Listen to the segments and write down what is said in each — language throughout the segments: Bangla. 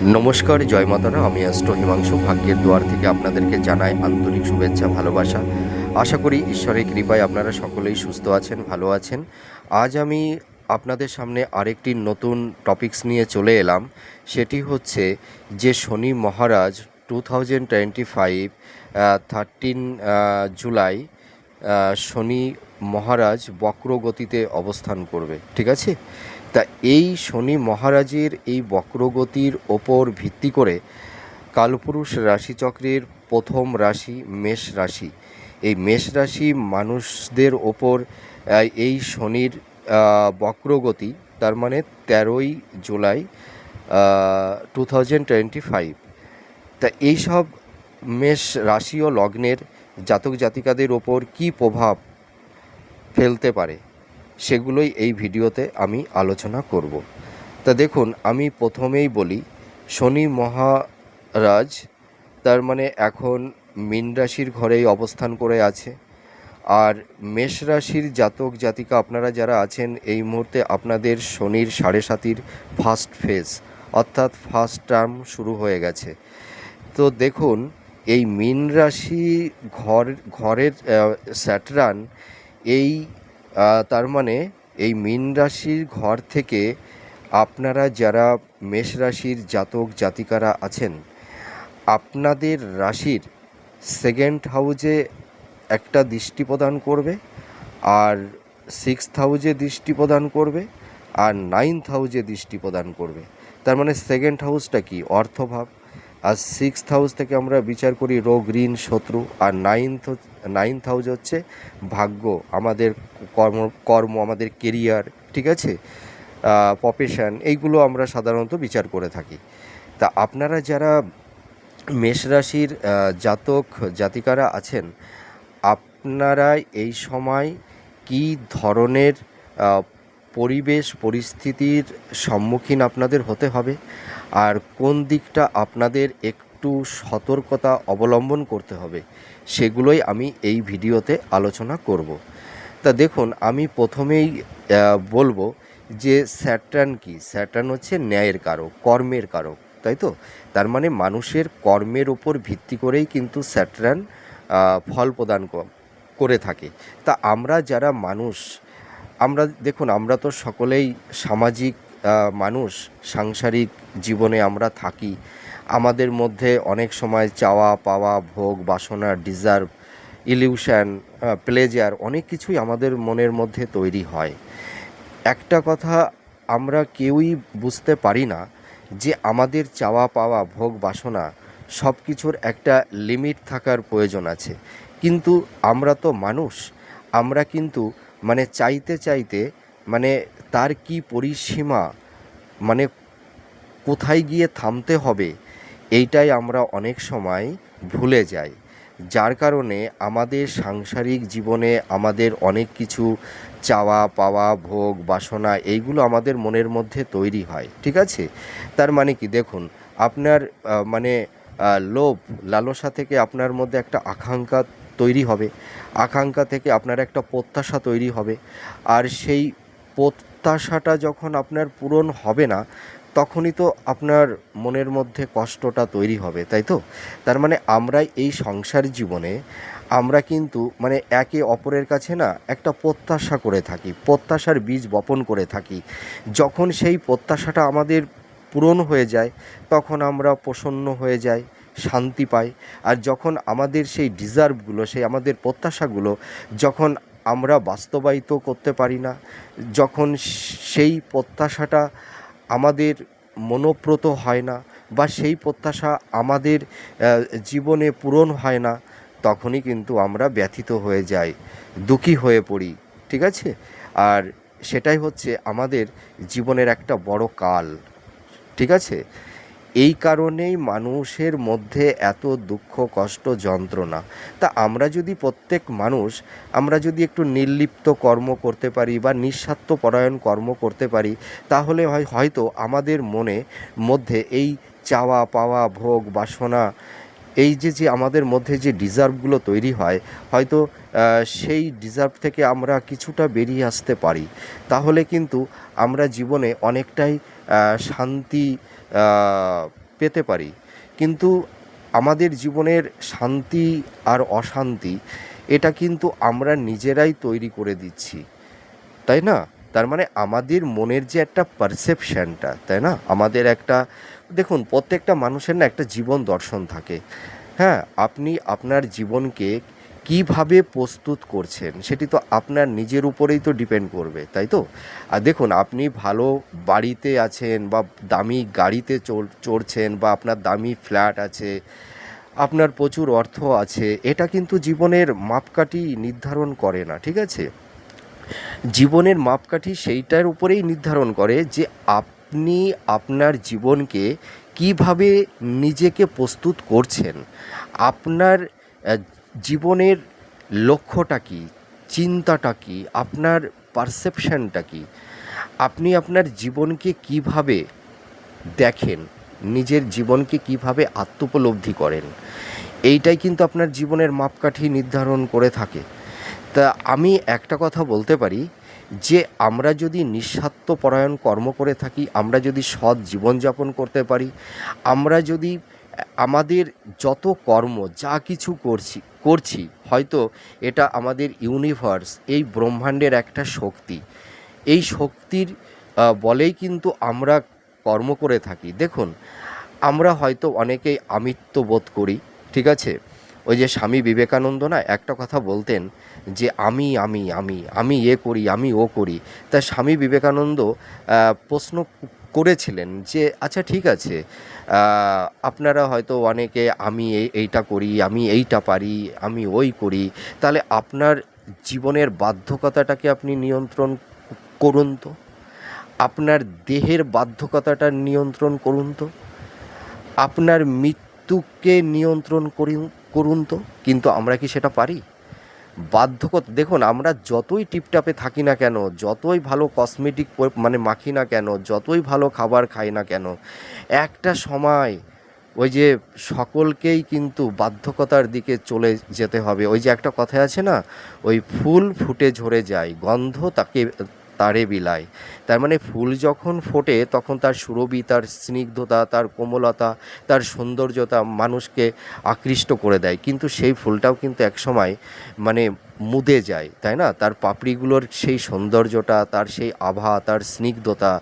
নমস্কার, জয় মাতারা আমি অ্যাস্ট্রো হিমাংশু, ভাগ্যের দুয়ার থেকে আপনাদেরকে জানাই আন্তরিক শুভেচ্ছা, ভালোবাসা। আশা করি ঈশ্বরের কৃপায় আপনারা সকলেই সুস্থ আছেন, ভালো আছেন। আজ আমি আপনাদের সামনে আরেকটি নতুন টপিকস নিয়ে চলে এলাম। সেটি হচ্ছে যে Shani Maharaj two thousand twenty five thirteen July Shani Maharaj বক্রগতিতে অবস্থান করবে। ঠিক আছে? তা এই শনি মহারাজের এই বক্রগতির ওপর ভিত্তি করে কালপুরুষ রাশিচক্রের প্রথম রাশি মেষ রাশি। এই মেষ রাশি মানুষদের ওপর এই শনির বক্রগতি তার মানে তেরোই July two thousand twenty five তা এইসব মেষ রাশি ও লগ্নের জাতক জাতিকাদের ওপর কী প্রভাব ফেলতে পারে? সেগুলোই এই ভিডিওতে আমি আলোচনা করব। তা দেখুন, আমি প্রথমেই বলি, শনি মহারাজ তার মানে এখন মীন রাশির ঘরেই অবস্থান করে আছে। আর মেষ রাশির জাতক জাতিকা আপনারা যারা আছেন, এই মুহূর্তে আপনাদের শনির সাড়ে সাতির ফার্স্ট ফেজ অর্থাৎ ফার্স্ট টার্ম শুরু হয়ে গেছে। তো দেখুন, এই মীন রাশি ঘর, ঘরের স্যাটরান এই তার মানে এই মীন রাশির ঘর থেকে আপনারা যারা মেষ রাশির জাতক জাতিকারা আছেন, আপনাদের রাশির সেকেন্ড হাউজে একটা দৃষ্টি প্রদান করবে, আর সিক্স হাউজে দৃষ্টি প্রদান করবে, আর নাইন্থ হাউজে দৃষ্টি প্রদান করবে। তার মানে সেকেন্ড হাউসটা কি? অর্থভাব। আর সিক্সথ হাউস থেকে আমরা বিচার করি রোগ, ঋণ, শত্রু, আর নাইন্থ নাইন্থ হাউস হচ্ছে ভাগ্য, আমাদের কর্ম কর্ম, আমাদের কেরিয়ার ঠিক আছে? প্রফেশন এইগুলো আমরা সাধারণত বিচার করে থাকি। তা আপনারা যারা মেষ রাশির জাতক, জাতিকারা আছেন, আপনারা এই সময় কী ধরনের পরিবেশ, পরিস্থিতির সম্মুখীন আপনাদের হতে হবে? আর কোন দিকটা আপনাদের একটু সতর্কতা অবলম্বন করতে হবে, সেগুলোই আমি এই ভিডিওতে আলোচনা করব। তা দেখুন, আমি প্রথমেই বলব যে স্যাটার্ন কি? স্যাটার্ন হচ্ছে ন্যায়ের কারক, কর্মের কারক, তাই তো? তার মানে মানুষের কর্মের ওপর ভিত্তি করেই কিন্তু স্যাটার্ন ফল প্রদান করে থাকে। তা আমরা যারা মানুষ, আমরা দেখুন, আমরা তো সকলেই সামাজিক মানুষ, সাংসারিক জীবনে আমরা থাকি। আমাদের মধ্যে অনেক সময় চাওয়া, পাওয়া, ভোগ, বাসনা, ডিজার্ভ, ইলিউশন প্লেজার অনেক কিছুই আমাদের মনের মধ্যে তৈরি হয়। একটা কথা আমরা কেউই বুঝতে পারি না যে আমাদের চাওয়া, পাওয়া, ভোগ, বাসনা সব কিছুর একটা লিমিট থাকার প্রয়োজন আছে। কিন্তু আমরা তো মানুষ, আমরা কিন্তু মানে চাইতে চাইতে মানে তার কি পরিসীমা মানে কোথায় গিয়ে থামতে হবে এইটাই আমরা অনেক সময় ভুলে যাই। যার কারণে আমাদের সাংসারিক জীবনে আমাদের অনেক কিছু চাওয়া, পাওয়া, ভোগ, বাসনা এইগুলো আমাদের মনের মধ্যে তৈরি হয়, ঠিক আছে? তার মানে কি? দেখুন, আপনার মানে লোভ, লালসা থেকে আপনার মধ্যে একটা আকাঙ্ক্ষা তৈরি হবে। আকাঙ্ক্ষা থেকে আপনার একটা প্রত্যাশা তৈরি হবে। আর সেই প্রত্যাশাটা যখন আপনার পূরণ হবে না তখনই তো আপনার মনের মধ্যে কষ্টটা তৈরি হবে, তাই তো? তার মানে আমরা এই সংসার জীবনে, আমরা কিন্তু মানে একে অপরের কাছে না একটা প্রত্যাশা করে থাকি, প্রত্যাশার বীজ বপন করে থাকি। যখন সেই প্রত্যাশাটা আমাদের পূরণ হয়ে যায়, তখন আমরা প্রসন্ন হয়ে যাই, শান্তি পাই। আর যখন আমাদের সেই ডিজার্ভগুলো, সেই আমাদের প্রত্যাশাগুলো যখন আমরা বাস্তবায়িত করতে পারি না, যখন সেই প্রত্যাশাটা আমাদের মনোপ্রত হয় না বা সেই প্রত্যাশা আমাদের জীবনে পূরণ হয় না, তখনই কিন্তু আমরা ব্যথিত হয়ে যাই, দুঃখী হয়ে পড়ি, ঠিক আছে? আর সেটাই হচ্ছে আমাদের জীবনের একটা বড় কাল, ঠিক আছে? এই কারণেই মানুষের মধ্যে এত দুঃখ, কষ্ট, যন্ত্রণা। তা আমরা যদি প্রত্যেক মানুষ, আমরা যদি একটু নির্লিপ্ত কর্ম করতে পারি বা নিঃস্বার্থপরায়ণ কর্ম করতে পারি, তাহলে হয়, হয়তো আমাদের মনে, মধ্যে এই চাওয়া পাওয়া, ভোগ, বাসনা, এই যে যে আমাদের মধ্যে যে ডিজার্ভগুলো তৈরি হয়, হয়তো সেই ডিজার্ভ থেকে আমরা কিছুটা বেরিয়ে আসতে পারি। তাহলে কিন্তু আমরা জীবনে অনেকটাই শান্তি পেতে পারি। কিন্তু আমাদের জীবনের শান্তি আর অশান্তি, এটা কিন্তু আমরা নিজেরাই তৈরি করে দিচ্ছি। তাই না? তার মানে আমাদের মনের যে একটা পারসেপশনটা তাই না? আমাদের একটা, দেখুন, প্রত্যেকটা মানুষের না একটা জীবন দর্শন থাকে। হ্যাঁ আপনি আপনার জীবনকে কীভাবে প্রস্তুত করছেন, সেটি তো আপনার নিজের উপরেই তো ডিপেন্ড করবে, তাই তো? আর দেখুন, আপনি ভালো বাড়িতে আছেন বা দামি গাড়িতে চড়- চড়ছেন বা আপনার দামি ফ্ল্যাট আছে, আপনার প্রচুর অর্থ আছে, এটা কিন্তু জীবনের মাপকাঠি নির্ধারণ করে না, ঠিক আছে? জীবনের মাপকাঠি সেইটার উপরেই নির্ধারণ করে যে আপনি আপনার জীবনকে কীভাবে নিজেকে প্রস্তুত করছেন। আপনার জীবনের লক্ষ্যটা কী? চিন্তাটা কী? আপনার পারসেপশনটা কী? আপনি আপনার জীবনকে কীভাবে দেখেন? নিজের জীবনকে কীভাবে আত্মোপলব্ধি করেন? এইটাই কিন্তু আপনার জীবনের মাপকাঠি নির্ধারণ করে থাকে। তা আমি একটা কথা বলতে পারি যে, আমরা যদি নিঃস্বার্থপরায়ণ কর্ম করে থাকি, আমরা যদি সৎ জীবনযাপন করতে পারি, আমরা যদি আমাদের যত কর্ম, যা কিছু করছি করছি, হয়তো এটা আমাদের ইউনিভার্স এই ব্রহ্মাণ্ডের একটা শক্তি। এই শক্তির বলেই কিন্তু আমরা কর্ম করে থাকি। দেখুন, আমরা হয়তো অনেকেই আমিত্ব বোধ করি, ঠিক আছে? ওই যে স্বামী বিবেকানন্দ না, একটা কথা বলতেন যে, আমি আমি আমি আমি এ করি, আমি ও করি। তা স্বামী বিবেকানন্দ প্রশ্ন করেছিলেন যে আচ্ছা ঠিক আছে আপনারা হয়তো অনেকে আমি এই- এইটা করি, আমি এইটা পারি, আমি ওই করি। তাহলে আপনার জীবনের বাধ্যকতাটাকে আপনি নিয়ন্ত্রণ করুন তো। আপনার দেহের বাধ্যকতাটা নিয়ন্ত্রণ করুন তো। আপনার মৃত্যুকে নিয়ন্ত্রণ করুন করুন তো। কিন্তু আমরা কি সেটা পারি? বাধ্যকতা দেখুন, আমরা যতই টিপটাপে থাকি না কেন, যতই ভালো কসমেটিক মানে মাখি না কেন, যতই ভালো খাবার খাই না কেন, একটা সময় ওই যে সকলকেই কিন্তু বাধ্যকতার দিকে চলে যেতে হবে। ওই যে একটা কথা আছে না, ওই ফুল ফুটে ঝরে যায়, গন্ধ তাকে তারে বিলায় তার মানে ফুল যখন ফোটে, তখন তার সুরভি, তার স্নিগ্ধতা, তার কোমলতা, তার সৌন্দর্যতা মানুষকে আকৃষ্ট করে দেয়। কিন্তু সেই ফুলটাও কিন্তু একসময় মানে মুদে যায়, তাই না? তার পাপড়িগুলোর সেই সৌন্দর্যটা, তার সেই আভা, তার স্নিগ্ধতা,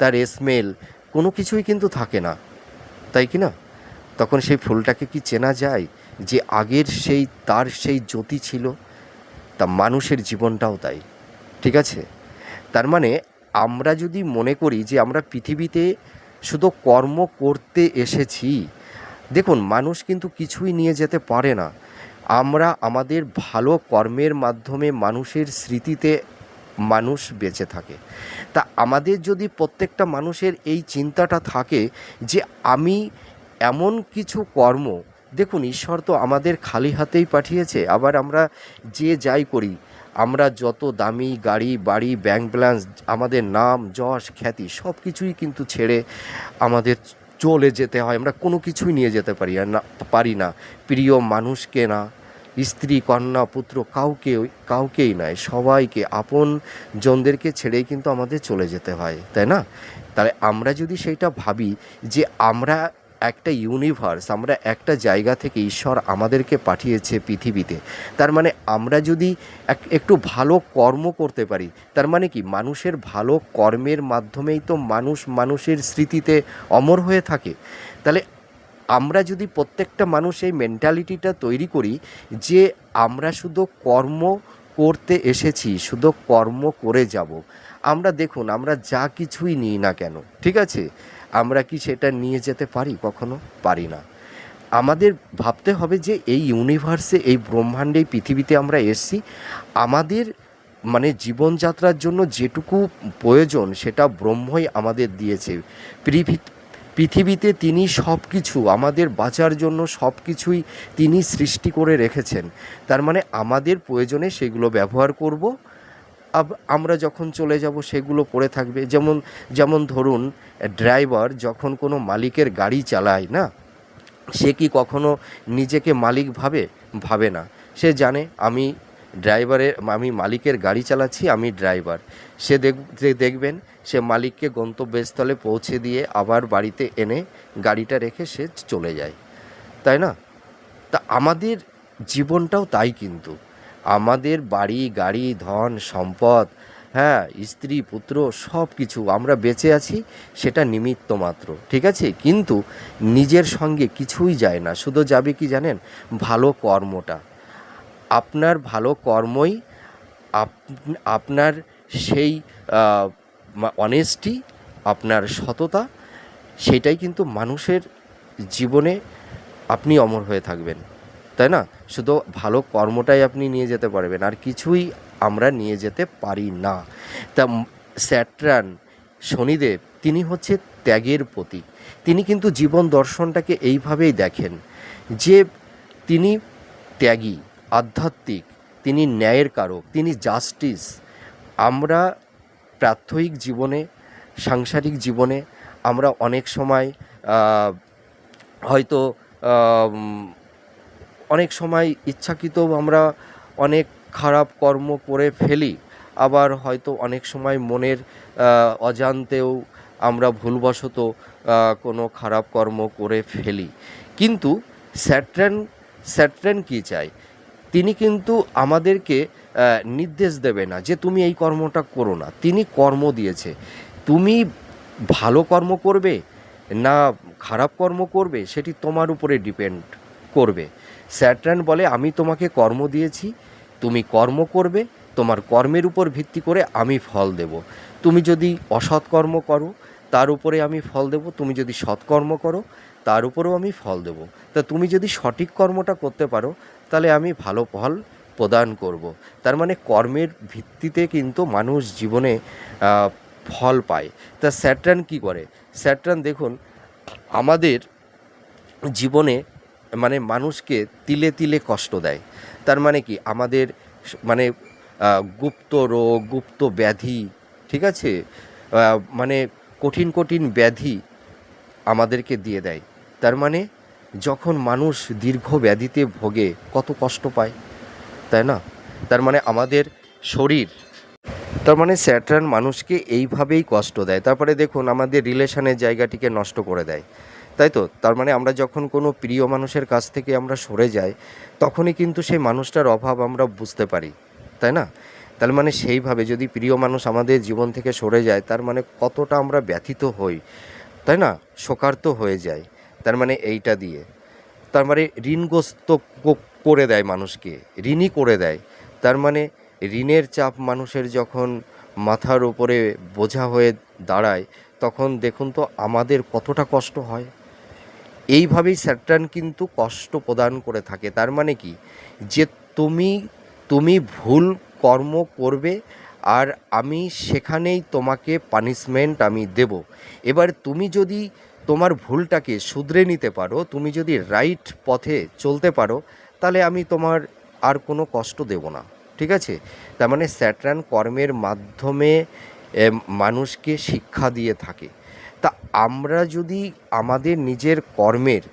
তার স্মেল কোনো কিছুই কিন্তু থাকে না। তাই কি না? তখন সেই ফুলটাকে কি চেনা যায় যে আগের সেই তার সেই জ্যোতি ছিল? তা মানুষের জীবনটাও তাই। ঠিক আছে? তার মানে আমরা যদি মনে করি যে আমরা পৃথিবীতে শুধু কর্ম করতে এসেছি, দেখুন মানুষ কিন্তু কিছুই নিয়ে যেতে পারে না। আমরা আমাদের ভালো কর্মের মাধ্যমে মানুষের স্মৃতিতে মানুষ বেঁচে থাকে। তা আমাদের যদি প্রত্যেকটা মানুষের এই চিন্তাটা থাকে যে আমি এমন কিছু কর্ম, দেখুন ঈশ্বর তো আমাদের খালি হাতেই পাঠিয়েছে, আবার আমরা যে যাই করি আমরা যত দামি গাড়ি, বাড়ি ব্যাংক ব্যালেন্স আমাদের নাম, যশ, খ্যাতি, সব কিছুই কিন্তু ছেড়ে আমাদের চলে যেতে হয়। আমরা কোনো কিছুই নিয়ে যেতে পারি না পারি না। প্রিয় মানুষকে না, স্ত্রী, কন্যা, পুত্র কাউকে, কাউকেই নয়, সবাইকে, আপন জনদেরকে ছেড়েই কিন্তু আমাদের চলে যেতে হয়, তাই না? তাহলে আমরা যদি সেইটা ভাবি যে আমরা একটা ইউনিভার্স আমরা একটা জায়গা থেকে ঈশ্বর আমাদেরকে পাঠিয়েছে পৃথিবীতে। তার মানে আমরা যদি এক, একটু ভালো কর্ম করতে পারি, তার মানে কি? মানুষের ভালো কর্মের মাধ্যমেই তো মানুষ মানুষের স্মৃতিতে অমর হয়ে থাকে। তাহলে আমরা যদি প্রত্যেকটা মানুষ এই মেন্টালিটিটা তৈরি করি যে আমরা শুধু কর্ম করতে এসেছি, শুধু কর্ম করে যাব। আমরা দেখুন, আমরা যা কিছুই নিই না কেন, ঠিক আছে? আমরা কি সেটা নিয়ে যেতে পারি? কখনো পারি না। আমাদের ভাবতে হবে যে এই ইউনিভার্সে এই ব্রহ্মাণ্ডে, এই পৃথিবীতে আমরা এসেছি। আমাদের মানে জীবনযাত্রার জন্য যেটুকু প্রয়োজন, সেটা ব্রহ্মই আমাদের দিয়েছে। পৃথিবীতে তিনি সব কিছু আমাদের বাঁচার জন্য সব কিছুই তিনি সৃষ্টি করে রেখেছেন। তার মানে আমাদের প্রয়োজনে সেগুলো ব্যবহার করব। আমরা যখন চলে যাব, সেগুলো পড়ে থাকবে। যেমন যেমন ধরুন, ড্রাইভার যখন কোনো মালিকের গাড়ি চালায়, না? সে কি কখনো নিজেকে মালিক ভাবে? ভাবে না। সে জানে, আমি ড্রাইভারের, আমি মালিকের গাড়ি চালাচ্ছি, আমি ড্রাইভার। সে দেখ দেখবেন, সে মালিককে গন্তব্যস্থলে পৌঁছে দিয়ে আবার বাড়িতে এনে গাড়িটা রেখে সে চলে যায়। তাই না? তা আমাদের জীবনটাও তাই কিন্তু। আমাদের বাড়ি, গাড়ি, ধন, সম্পদ হ্যাঁ স্ত্রী, পুত্র সব কিছু আমরা বেঁচে আছি, সেটা নিমিত্ত মাত্র, ঠিক আছে? কিন্তু নিজের সঙ্গে কিছুই যায় না। শুধু যাবে কি জানেন? ভালো কর্মটা। আপনার ভালো কর্মই আপনার সেই অনেস্টি আপনার সততা, সেটাই কিন্তু মানুষের জীবনে আপনি অমর হয়ে থাকবেন। তাই না? শুধু ভালো কর্মটাই আপনি নিয়ে যেতে পারবেন, আর কিছুই আমরা নিয়ে যেতে পারি না। তা স্যাট্রান, শনিদেব, তিনি হচ্ছে ত্যাগের প্রতীক। তিনি কিন্তু জীবন দর্শনটাকে এইভাবেই দেখেন যে তিনি ত্যাগী, আধ্যাত্মিক, তিনি ন্যায়ের কারক, তিনি জাস্টিস। আমরা প্রাত্যহিক জীবনে, সাংসারিক জীবনে আমরা অনেক সময় হয়তো অনেক সময় ইচ্ছাকৃত আমরা অনেক খারাপ কর্ম করে ফেলি, আবার হয়তো অনেক সময় মনের অজান্তেও আমরা ভুলবশত কোনো খারাপ কর্ম করে ফেলি। কিন্তু স্যাট্রান স্যাট্রান কী চায়? তিনি কিন্তু আমাদেরকে নির্দেশ দেবে না যে তুমি এই কর্মটা করো না। তিনি কর্ম দিয়েছে। তুমি ভালো কর্ম করবে না খারাপ কর্ম করবে, সেটি তোমার উপরে ডিপেন্ড করবে। স্যাট্রান বলে, আমি তোমাকে কর্ম দিয়েছি। তুমি কর্ম করবে। তোমার কর্মের উপর ভিত্তি করে আমি ফল দেব। তুমি যদি অসৎকর্ম করো, তার উপরে আমি ফল দেব। তুমি যদি সৎকর্ম করো, তার উপরেও আমি ফল দেব। তা তুমি যদি সঠিক কর্মটা করতে পারো, তাহলে আমি ভালো ফল প্রদান করব। তার মানে কর্মের ভিত্তিতে কিন্তু মানুষ জীবনে ফল পায়। তা স্যাট্রান কি করে? স্যাট্রান দেখুন, আমাদের জীবনে মানে মানুষকে তিলে তিলে কষ্ট দেয়। তার মানে কি? আমাদের মানে গুপ্ত রোগ, গুপ্ত ব্যাধি, ঠিক আছে? মানে কঠিন কঠিন ব্যাধি আমাদেরকে দিয়ে দেয়। তার মানে যখন মানুষ দীর্ঘ ব্যাধিতে ভোগে, কত কষ্ট পায়, তাই না? তার মানে আমাদের শরীর, তার মানে স্যাটার্ন মানুষকে এইভাবেই কষ্ট দেয়। তারপরে দেখুন, আমাদের রিলেশনের জায়গাটিকে নষ্ট করে দেয়। তাই তো? তার মানে আমরা যখন কোনো প্রিয় মানুষের কাছ থেকে আমরা সরে যাই, তখনই কিন্তু সেই মানুষটার অভাব আমরা বুঝতে পারি, তাই না? তার মানে সেইভাবে যদি প্রিয় মানুষ আমাদের জীবন থেকে সরে যায়, তার মানে কতটা আমরা ব্যথিত হই, তাই না? শোকার্ত হয়ে যায় তার মানে এইটা দিয়ে। তার মানে ঋণগ্রস্ত করে দেয় মানুষকে, ঋণই করে দেয়। তার মানে ঋণের চাপ মানুষের যখন মাথার উপরে বোঝা হয়ে দাঁড়ায়, তখন দেখুন তো আমাদের কতটা কষ্ট হয়। এইভাবেই স্যাটার্ন কিন্তু কষ্ট প্রদান করে থাকে। তার মানে কি? যে তুমি তুমি ভুল কর্ম করবে আর আমি সেখানেই তোমাকে পানিশমেন্ট আমি দেব। এবার তুমি যদি তোমার ভুলটাকে শুধরে নিতে পারো, তুমি যদি রাইট পথে চলতে পারো, তাহলে আমি তোমার আর কোনো কষ্ট দেব না। ঠিক আছে? তার মানে স্যাটরান কর্মের মাধ্যমে মানুষকে শিক্ষা দিয়ে থাকে। তা আমরা যদি আমাদের নিজের কর্মের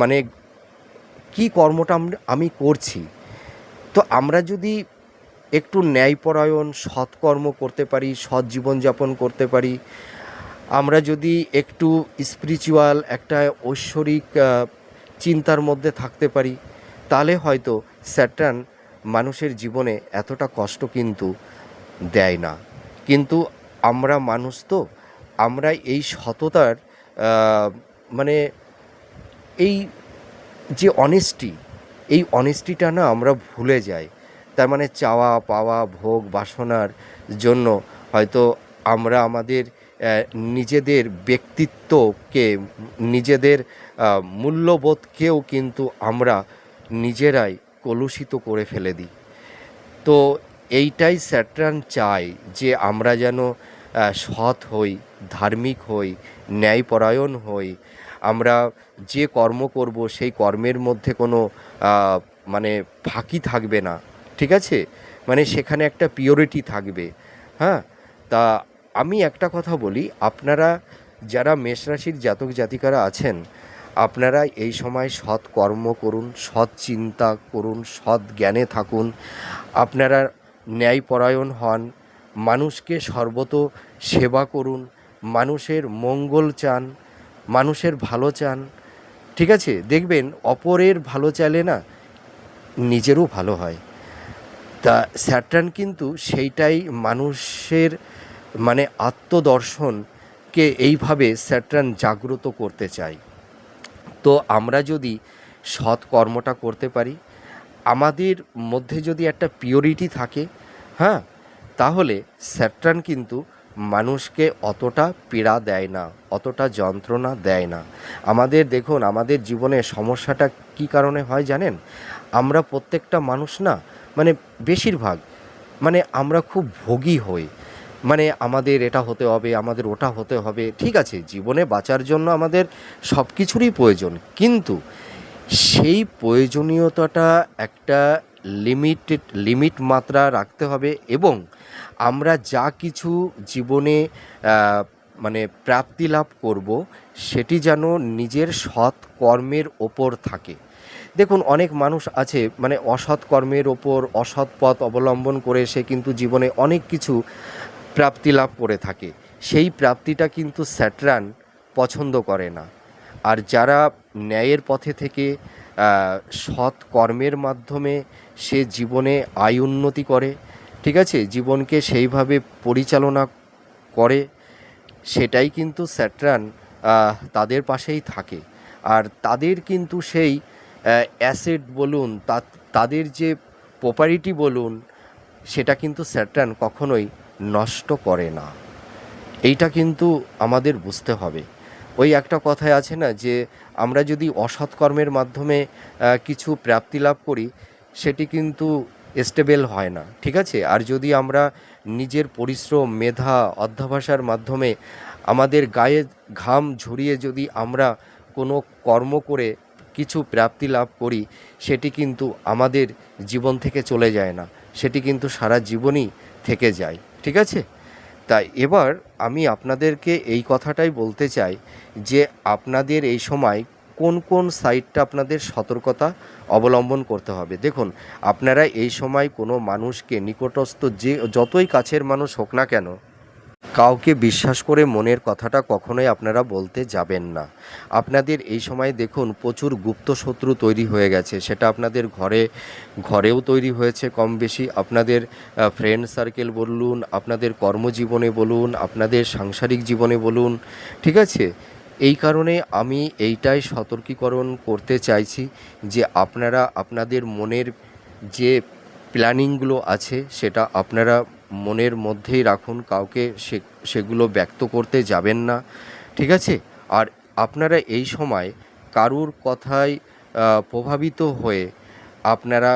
মানে কি কর্মটা আমি করছি, তো আমরা যদি একটু ন্যায়পরায়ণ সৎকর্ম করতে পারি, সৎ জীবনযাপন করতে পারি, আমরা যদি একটু স্পিরিচুয়াল একটা ঐশ্বরিক চিন্তার মধ্যে থাকতে পারি, তাহলে হয়তো স্যাটার্ন মানুষের জীবনে এতটা কষ্ট কিন্তু দেয় না। কিন্তু আমরা মানুষ তো আমরা এই সততার মানে এই যে অনেস্টি এই অনেস্টিটা না আমরা ভুলে যাই। তার মানে চাওয়া, পাওয়া, ভোগ, বাসনার জন্য হয়তো আমরা আমাদের নিজেদের ব্যক্তিত্বকে, নিজেদের মূল্যবোধকেও কিন্তু আমরা নিজেরাই কলুষিত করে ফেলে দিই। তো এইটাই স্যাট্রান চায় যে আমরা যেন সৎ হই ধার্মিক হই, ন্যায়পরায়ণ হই, আমরা যে কর্ম করব সেই কর্মের মধ্যে কোনো মানে ফাঁকি থাকবে না, ঠিক আছে? মানে সেখানে একটা পিওরিটি থাকবে হ্যাঁ? তা আমি একটা কথা বলি, আপনারা যারা মেষরাশির জাতক জাতিকারা আছেন, আপনারা এই সময় সৎ কর্ম করুন, সৎ চিন্তা করুন, সৎ জ্ঞানে থাকুন, আপনারা ন্যায়পরায়ণ হন, মানুষকে সর্বত সেবা করুন মানুষের মঙ্গল চান, মানুষের ভালো চান। ঠিক আছে, দেখবেন অপরের ভালো চালে না নিজেরও ভালো হয়। তা স্যাটার্ন কিন্তু সেইটাই মানুষের মানে আত্মদর্শনকে এইভাবে স্যাটার্ন জাগ্রত করতে চায়। তো আমরা যদি সৎ কর্মটা করতে পারি, আমাদের মধ্যে যদি একটা পিওরিটি থাকে হ্যাঁ তাহলে স্যাটার্ন কিন্তু মানুষকে অতটা পীড়া দেয় না, অতটা যন্ত্রণা দেয় না। আমাদের দেখুন, আমাদের জীবনে সমস্যাটা কী কারণে হয় জানেন? আমরা প্রত্যেকটা মানুষ না মানে বেশিরভাগ মানে আমরা খুব ভোগী হই। মানে আমাদের এটা হতে হবে, আমাদের ওটা হতে হবে, ঠিক আছে, জীবনে বাঁচার জন্য আমাদের সব কিছুরই প্রয়োজন। কিন্তু সেই প্রয়োজনীয়তাটা একটা লিমিটেড লিমিট মাত্রা রাখতে হবে এবং আমরা যা কিছু জীবনে মানে প্রাপ্তি লাভ করব, সেটি যেন নিজের সৎ কর্মের ওপর থাকে। দেখুন, অনেক মানুষ আছে মানে অসৎ কর্মের ওপর, অসৎ পথ অবলম্বন করে সে কিন্তু জীবনে অনেক কিছু প্রাপ্তি লাভ করে থাকে। সেই প্রাপ্তিটা কিন্তু স্যাটরান পছন্দ করে না। আর যারা ন্যায়ের পথে থেকে সৎ কর্মের মাধ্যমে সে জীবনে আয় উন্নতি করে ঠিক আছে? জীবনকে সেইভাবে পরিচালনা করে, সেটাই কিন্তু স্যাটরান তাদের পাশেই থাকে। আর তাদের কিন্তু সেই অ্যাসেট বলুন, তা- তাদের যে প্রপারিটি বলুন, সেটা কিন্তু স্যাটরান কখনোই নষ্ট করে না। এইটা কিন্তু আমাদের বুঝতে হবে। ওই একটা কথায় আছে না যে, আমরা যদি অসৎকর্মের মাধ্যমে কিছু প্রাপ্তি লাভ করি, সেটি কিন্তু স্টেবল হয় না, ঠিক আছে? আর যদি আমরা নিজের পরিশ্রম, মেধা অধ্যাভাষার মাধ্যমে আমাদের গায়ে ঘাম ঝরিয়ে যদি আমরা কোনো কর্ম করে কিছু প্রাপ্তি লাভ করি, সেটি কিন্তু আমাদের জীবন থেকে চলে যায় না। সেটি কিন্তু সারা জীবনই থেকে যায়, ঠিক আছে? তাই এবার আমি আপনাদেরকে এই কথাটাই বলতে চাই যে আপনাদের এই সময় কোন কোন সাইডটা আপনাদের সতর্কতা অবলম্বন করতে হবে? দেখুন, আপনারা এই সময় কোনো মানুষকে নিকটস্থ যে, যতই কাছের মানুষ হোক না কেন, কাউকে বিশ্বাস করে মনের কথাটা কখনোই আপনারা বলতে যাবেন না। আপনাদের এই সময় দেখুন, প্রচুর গুপ্ত শত্রু তৈরি হয়ে গেছে। সেটা আপনাদের ঘরে, ঘরেও তৈরি হয়েছে কম বেশি আপনাদের ফ্রেন্ড সার্কেল বলুন, আপনাদের কর্মজীবনে বলুন, আপনাদের সাংসারিক জীবনে বলুন, ঠিক আছে? এই কারণে আমি এইটাই সতর্কীকরণ করতে চাইছি যে আপনারা আপনাদের মনের যে প্ল্যানিংগুলো আছে সেটা আপনারা মনের মধ্যেই রাখুন, কাউকে সে, সেগুলো ব্যক্ত করতে যাবেন না, ঠিক আছে? আর আপনারা এই সময় কারুর কথায় প্রভাবিত হয়ে আপনারা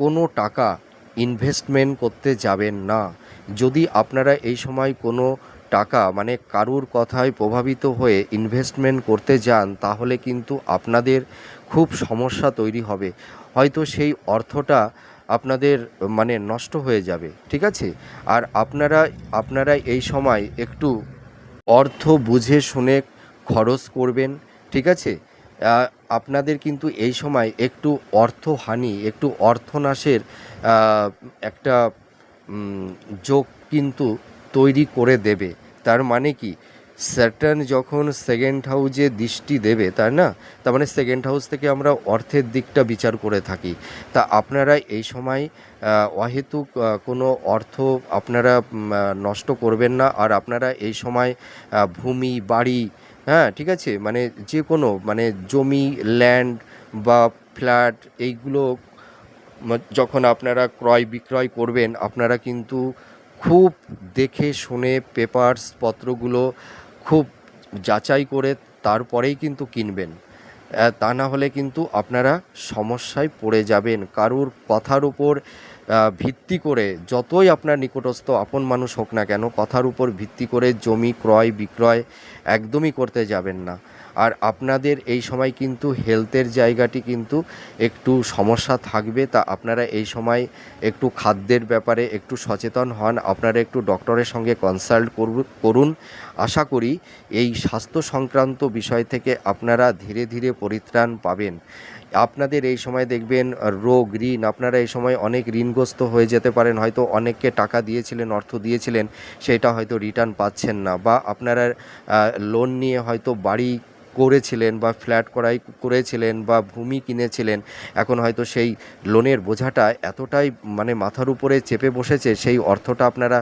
কোনো টাকা ইনভেস্টমেন্ট করতে যাবেন না। যদি আপনারা এই সময় কোনো টাকা মানে কারুর কথায় প্রভাবিত হয়ে ইনভেস্টমেন্ট করতে যান, তাহলে কিন্তু আপনাদের খুব সমস্যা তৈরি হবে। হয়তো সেই অর্থটা আপনাদের মানে নষ্ট হয়ে যাবে, ঠিক আছে? আর আপনারা আপনারা এই সময় একটু অর্থ বুঝে শুনে খরচ করবেন, ঠিক আছে? আপনাদের কিন্তু এই সময় একটু অর্থহানি, একটু অর্থনাশের একটা যোগ কিন্তু তৈরি করে দেবে। তার মানে কি? স্যাটার্ন যখন সেকেন্ড হাউজে দৃষ্টি দেবে, তাই না? তার মানে সেকেন্ড হাউস থেকে আমরা অর্থের দিকটা বিচার করে থাকি। তা আপনারা এই সময় অহেতুক কোনো অর্থ আপনারা নষ্ট করবেন না। আর আপনারা এই সময় ভূমি, বাড়ি হ্যাঁ ঠিক আছে? মানে যে কোনো মানে জমি ল্যান্ড বা ফ্ল্যাট এইগুলো, যখন আপনারা ক্রয় বিক্রয় করবেন, আপনারা কিন্তু খুব দেখে শুনে পেপারস পত্রগুলো খুব যাচাই করে তারপরেই কিন্তু কিনবেন। তা না হলে কিন্তু আপনারা সমস্যায় পড়ে যাবেন। কারুর কথার উপর ভিত্তি করে যতই আপনার নিকটস্থ আপন মানুষ হোক না কেন, কথার উপর ভিত্তি করে জমি ক্রয়, বিক্রয় একদমই করতে যাবেন না। আর আপনাদের এই সময় কিন্তু হেলথের জায়গাটি কিন্তু একটু সমস্যা থাকবে, তা আপনারা এই সময় একটু খাদ্যের ব্যাপারে একটু সচেতন হন, আপনারা একটু ডক্টরের সঙ্গে কনসাল্ট করুন। আশা করি এই স্বাস্থ্য সংক্রান্ত বিষয় থেকে আপনারা ধীরে ধীরে পরিত্রাণ পাবেন। আপনাদের এই সময় দেখবেন রোগ, ঋণ, আপনারা এই সময় অনেক ঋণগ্রস্ত হয়ে যেতে পারেন, হয়তো অনেককে টাকা দিয়েছিলেন, অর্থ দিয়েছিলেন, সেটা হয়তো রিটার্ন পাচ্ছেন না বা আপনারা লোন নিয়ে হয়তো বাড়ি করেছিলেন বা ফ্ল্যাট করাই করেছিলেন বা ভূমি কিনেছিলেন, এখন হয়তো সেই লোনের বোঝাটা এতটাই মানে মাথার উপরে চেপে বসেছে, সেই অর্থটা আপনারা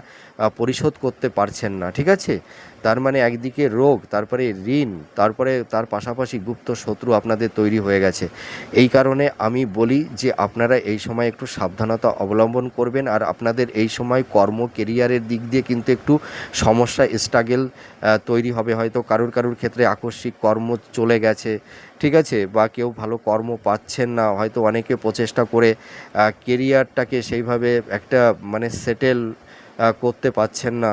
পরিশোধ করতে পারছেন না, ঠিক আছে? তার মানে একদিকে রোগ, তারপরে ঋণ, তারপরে তার পাশাপাশি গুপ্ত শত্রু আপনাদের তৈরি হয়ে গেছে। এই কারণে আমি বলি যে আপনারা এই সময় একটু সাবধানতা অবলম্বন করবেন আর আপনাদের এই সময় কর্ম কেরিয়ারের দিক দিয়ে কিন্তু একটু সমস্যা স্ট্রাগেল তৈরি হবে। হয়তো কারুর কারুর ক্ষেত্রে আকস্মিক কর্ম চলে গেছে, ঠিক আছে? বা কেউ ভালো কর্ম পাচ্ছেন না, হয়তো অনেকে প্রচেষ্টা করে কেরিয়ারটাকে সেইভাবে একটা মানে সেটেল করতে পারছেন না।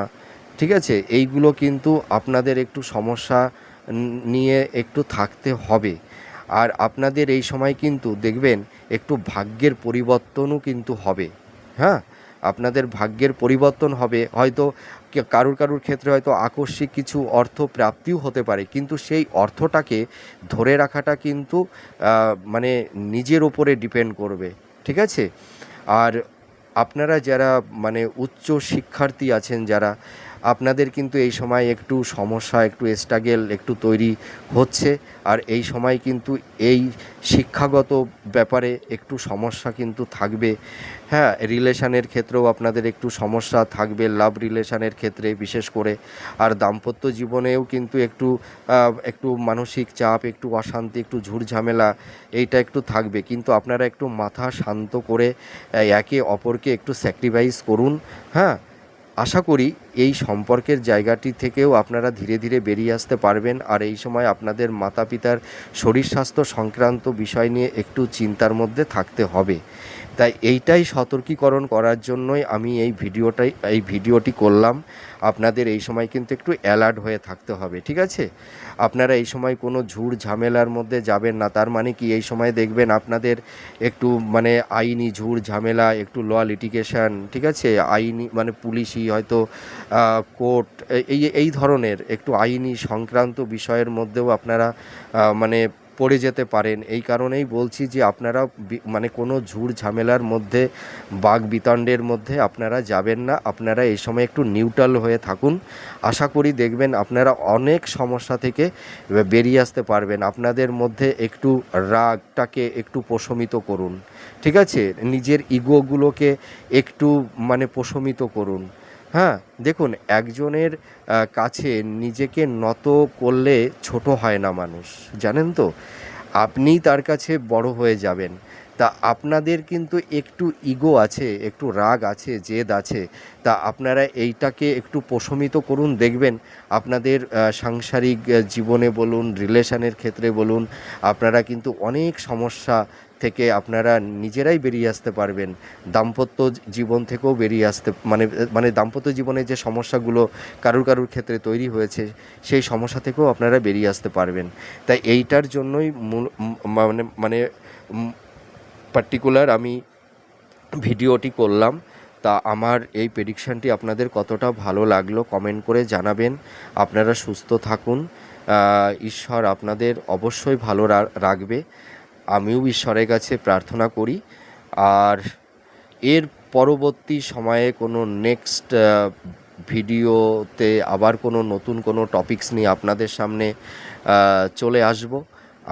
ঠিক আছে? এইগুলো কিন্তু আপনাদের একটু সমস্যা নিয়ে একটু থাকতে হবে। আর আপনাদের এই সময় কিন্তু দেখবেন একটু ভাগ্যের পরিবর্তনও কিন্তু হবে। হ্যাঁ? আপনাদের ভাগ্যের পরিবর্তন হবে। হয়তো কারুর কারুর ক্ষেত্রে হয়তো আকস্মিক কিছু অর্থ প্রাপ্তিও হতে পারে। কিন্তু সেই অর্থটাকে ধরে রাখাটা কিন্তু মানে নিজের ওপরে ডিপেন্ড করবে। ঠিক আছে? আর আপনারা যারা মানে উচ্চ শিক্ষার্থী আছেন যারা আপনাদের কিন্তু এই সময় একটু সমস্যা, একটু স্ট্রাগেল একটু তৈরি হচ্ছে। আর এই সময় কিন্তু এই শিক্ষাগত ব্যাপারে একটু সমস্যা কিন্তু থাকবে। হ্যাঁ রিলেশানের ক্ষেত্রেও আপনাদের একটু সমস্যা থাকবে লাভ রিলেশানের ক্ষেত্রে বিশেষ করে। আর দাম্পত্য জীবনেও কিন্তু একটু একটু মানসিক চাপ, একটু অশান্তি, একটু ঝুড়ঝামেলা এইটা একটু থাকবে। কিন্তু আপনারা একটু মাথা শান্ত করে, একে অপরকে একটু স্যাক্রিফাইস করুন। হ্যাঁ আশা করি এই সম্পর্কের জায়গাটি থেকেও আপনারা ধীরে ধীরে বেরিয়ে আসতে পারবেন। আর এই সময় আপনাদের মাতা পিতার শরীর স্বাস্থ্য সংক্রান্ত বিষয় নিয়ে একটু চিন্তার মধ্যে থাকতে হবে। তাই এইটাই সতর্কীকরণ করার জন্যই আমি এই ভিডিওটাই, এই ভিডিওটি করলাম। আপনাদের এই সময় কিন্তু একটু অ্যালার্ট হয়ে থাকতে হবে, ঠিক আছে? আপনারা এই সময় কোনো ঝুড় ঝামেলার মধ্যে যাবেন না, তার মানে কি এই সময় দেখবেন আপনাদের একটু মানে আইনি ঝুড় ঝামেলা, একটু ল লিটিগেশন, ঠিক আছে? আইনি মানে পুলিশি হয়তো কোর্ট এই এই ধরনের একটু আইনি সংক্রান্ত বিষয়ের মধ্যেও আপনারা মানে পড়ে যেতে পারেন। এই কারণেই বলছি যে আপনারা মানে কোনো ঝুড় ঝামেলার মধ্যে, বাঘ বিতণ্ডের মধ্যে আপনারা যাবেন না। আপনারা এই সময় একটু নিউট্রাল হয়ে থাকুন। আশা করি দেখবেন আপনারা অনেক সমস্যা থেকে বেরিয়ে আসতে পারবেন। আপনাদের মধ্যে একটু রাগটাকে একটু প্রশমিত করুন। ঠিক আছে? নিজের ইগোগুলোকে একটু মানে প্রশমিত করুন। হ্যাঁ দেখুন, একজনের কাছে নিজেকে নত করলে ছোট হয় না মানুষ, জানেন তো? আপনিই তার কাছে বড় হয়ে যাবেন। তা আপনাদের কিন্তু একটু ইগো আছে, একটু রাগ আছে, জেদ আছে। তা আপনারা এইটাকে একটু প্রশমিত করুন, দেখবেন আপনাদের সাংসারিক জীবনে বলুন, রিলেশনের ক্ষেত্রে বলুন, আপনারা কিন্তু অনেক সমস্যা থেকে আপনারা নিজেরাই বেরিয়ে আসতে পারবেন। দাম্পত্য জীবন থেকেও বেরিয়ে আসতে মানে মানে দাম্পত্য জীবনে যে সমস্যাগুলো কারুর কারুর ক্ষেত্রে তৈরি হয়েছে, সেই সমস্যা থেকেও আপনারা বেরিয়ে আসতে পারবেন। তাই এইটার জন্যই মূল মানে মানে পার্টিকুলার আমি ভিডিওটি করলাম। তা আমার এই প্রেডিকশানটি আপনাদের কতটা ভালো লাগল কমেন্ট করে জানাবেন। আপনারা সুস্থ থাকুন। ঈশ্বর আপনাদের অবশ্যই ভালো রাখবে। আমিও ঈশ্বরের কাছে প্রার্থনা করি। আর এর পরবর্তী সময়ে কোনো নেক্সট ভিডিওতে আবার কোনো নতুন কোনো টপিকস নিয়ে আপনাদের সামনে চলে আসব।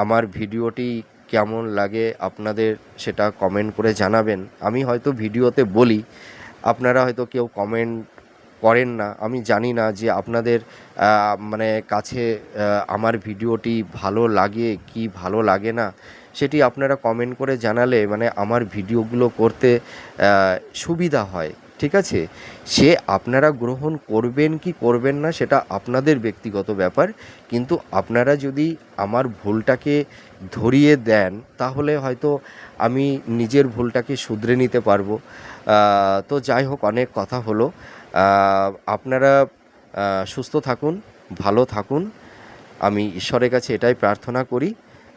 আমার ভিডিওটি কেমন লাগে আপনাদের সেটা কমেন্ট করে জানাবেন। আমি হয়তো ভিডিওতে বলি, আপনারা হয়তো কেউ কমেন্ট করেন না। আমি জানি না যে আপনাদের মানে কাছে আমার ভিডিওটি ভালো লাগে কি ভালো লাগে না। সেটি আপনারা কমেন্ট করে জানালে মানে আমার ভিডিওগুলো করতে সুবিধা হয়, ঠিক আছে? সে আপনারা গ্রহণ করবেন কি করবেন না সেটা আপনাদের ব্যক্তিগত ব্যাপার, কিন্তু আপনারা যদি আমার ভুলটাকে ধরিয়ে দেন, তাহলে হয়তো আমি নিজের ভুলটাকে শুধরে নিতে পারব। তো যাই হোক, অনেক কথা হলো। আপনারা সুস্থ থাকুন, ভালো থাকুন। আমি ঈশ্বরের কাছে এটাই প্রার্থনা করি।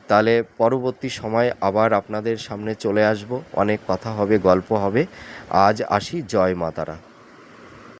তাহলে পরবর্তী সময় আবার আপনাদের সামনে চলে আসব। অনেক কথা হবে, গল্প হবে। আজ আসি জয় মাতারা।